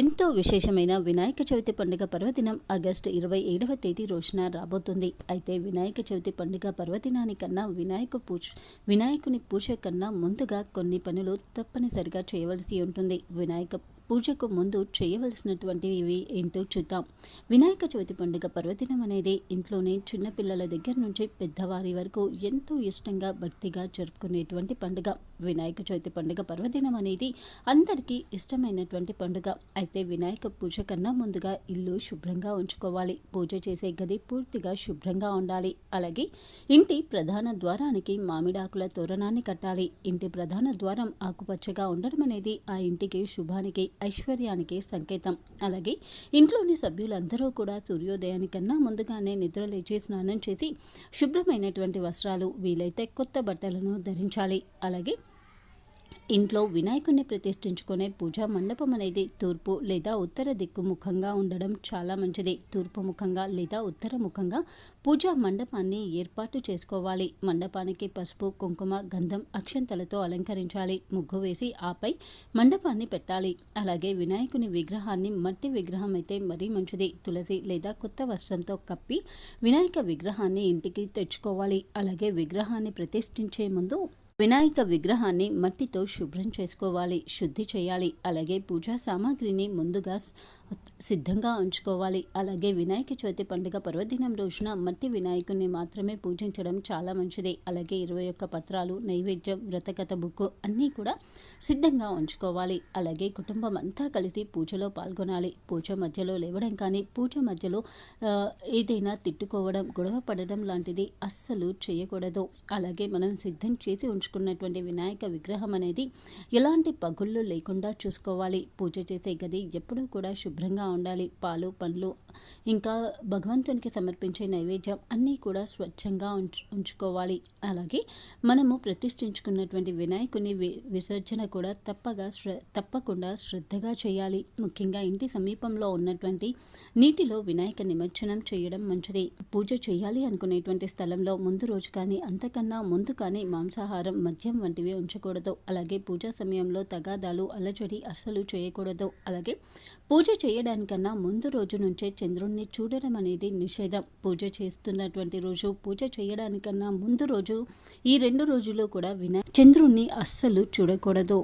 ఎంతో విశేషమైన వినాయక చవితి పండుగ పర్వదినం ఆగస్టు ఇరవై ఏడవ తేదీ రోజున రాబోతుంది. అయితే వినాయక చవితి పండుగ పర్వదినానికన్నా వినాయక పూజ వినాయకుని పూజ కన్నా ముందుగా కొన్ని పనులు తప్పనిసరిగా చేయవలసి ఉంటుంది. వినాయక పూజకు ముందు చేయవలసినటువంటివి ఏంటో చూద్దాం. వినాయక చవితి పండుగ పర్వదినం అనేది ఇంట్లోనే చిన్నపిల్లల దగ్గర నుంచి పెద్దవారి వరకు ఎంతో ఇష్టంగా భక్తిగా జరుపుకునేటువంటి పండుగ. వినాయక చవితి పండుగ పర్వదినం అనేది అందరికీ ఇష్టమైనటువంటి పండుగ. అయితే వినాయక పూజ కన్నా ముందుగా ఇల్లు శుభ్రంగా ఉంచుకోవాలి. పూజ చేసే గది పూర్తిగా శుభ్రంగా ఉండాలి. అలాగే ఇంటి ప్రధాన ద్వారానికి మామిడాకుల తోరణాన్ని కట్టాలి. ఇంటి ప్రధాన ద్వారం ఆకుపచ్చగా ఉండడం అనేది ఆ ఇంటికి శుభానికి ఐశ్వర్యానికి సంకేతం. అలాగే ఇంట్లోని సభ్యులందరూ కూడా సూర్యోదయానికన్నా ముందుగానే నిద్ర లేచి స్నానం చేసి శుభ్రమైనటువంటి వస్త్రాలు వీలైతే కొత్త బట్టలను ధరించాలి. అలాగే ఇంట్లో వినాయకుడిని ప్రతిష్ఠించుకునే పూజా మండపం అనేది తూర్పు లేదా ఉత్తర దిక్కు ముఖంగా ఉండడం చాలా మంచిది. తూర్పు ముఖంగా లేదా ఉత్తర ముఖంగా పూజా మండపాన్ని ఏర్పాటు చేసుకోవాలి. మండపానికి పసుపు కుంకుమ గంధం అక్షంతలతో అలంకరించాలి. ముగ్గు వేసి ఆపై మండపాన్ని పెట్టాలి. అలాగే వినాయకుని విగ్రహాన్ని మట్టి విగ్రహం అయితే మరీ మంచిది. తులసి లేదా కొత్త వస్త్రంతో కప్పి వినాయక విగ్రహాన్ని ఇంటికి తెచ్చుకోవాలి. అలాగే విగ్రహాన్ని ప్రతిష్ఠించే ముందు వినాయక విగ్రహాన్ని మట్టితో శుభ్రం చేసుకోవాలి శుద్ధి చేయాలి. అలాగే పూజా సామాగ్రిని ముందుగా సిద్ధంగా ఉంచుకోవాలి. అలాగే వినాయక చవితి పండుగ పర్వదినం రోజున మట్టి వినాయకుని మాత్రమే పూజించడం చాలా మంచిది. అలాగే ఇరవై ఒక్క పత్రాలు నైవేద్యం వ్రతకథ బుక్ అన్నీ కూడా సిద్ధంగా ఉంచుకోవాలి. అలాగే కుటుంబం అంతా కలిసి పూజలో పాల్గొనాలి. పూజ మధ్యలో లేవడం కానీ పూజ మధ్యలో ఏదైనా తిట్టుకోవడం గొడవ పడడం లాంటిది అస్సలు చేయకూడదు. అలాగే మనం సిద్ధం చేసి ఉంచుకున్నటువంటి వినాయక విగ్రహం అనేది ఎలాంటి పగుళ్ళు లేకుండా చూసుకోవాలి. పూజ చేసే గది ఎప్పుడూ కూడా శుభ్రంగా ఉండాలి. పాలు పండ్లు ఇంకా భగవంతునికి సమర్పించే నైవేద్యం అన్నీ కూడా స్వచ్ఛంగా ఉంచు ఉంచుకోవాలి. అలాగే మనము ప్రతిష్ఠించుకున్నటువంటి వినాయకుని వి విసర్జన కూడా తప్పగా శ్ర తప్పకుండా శ్రద్ధగా చేయాలి. ముఖ్యంగా ఇంటి సమీపంలో ఉన్నటువంటి నీటిలో వినాయక నిమజ్జనం చేయడం మంచిది. పూజ చేయాలి అనుకునేటువంటి స్థలంలో ముందు రోజు కానీ అంతకన్నా ముందు కానీ మాంసాహారం మద్యం వంటివి ఉంచకూడదు. అలాగే పూజా సమయంలో తగాదాలు అలజడి అస్సలు చేయకూడదు. అలాగే పూజ చేయడానికన్నా ముందు రోజు నుంచే చంద్రుణ్ణి చూడడం అనేది నిషేధం. పూజ చేస్తున్నటువంటి రోజు పూజ చేయడానికన్నా ముందు రోజు ఈ రెండు రోజులు కూడా విన చంద్రుణ్ణి అస్సలు చూడకూడదు.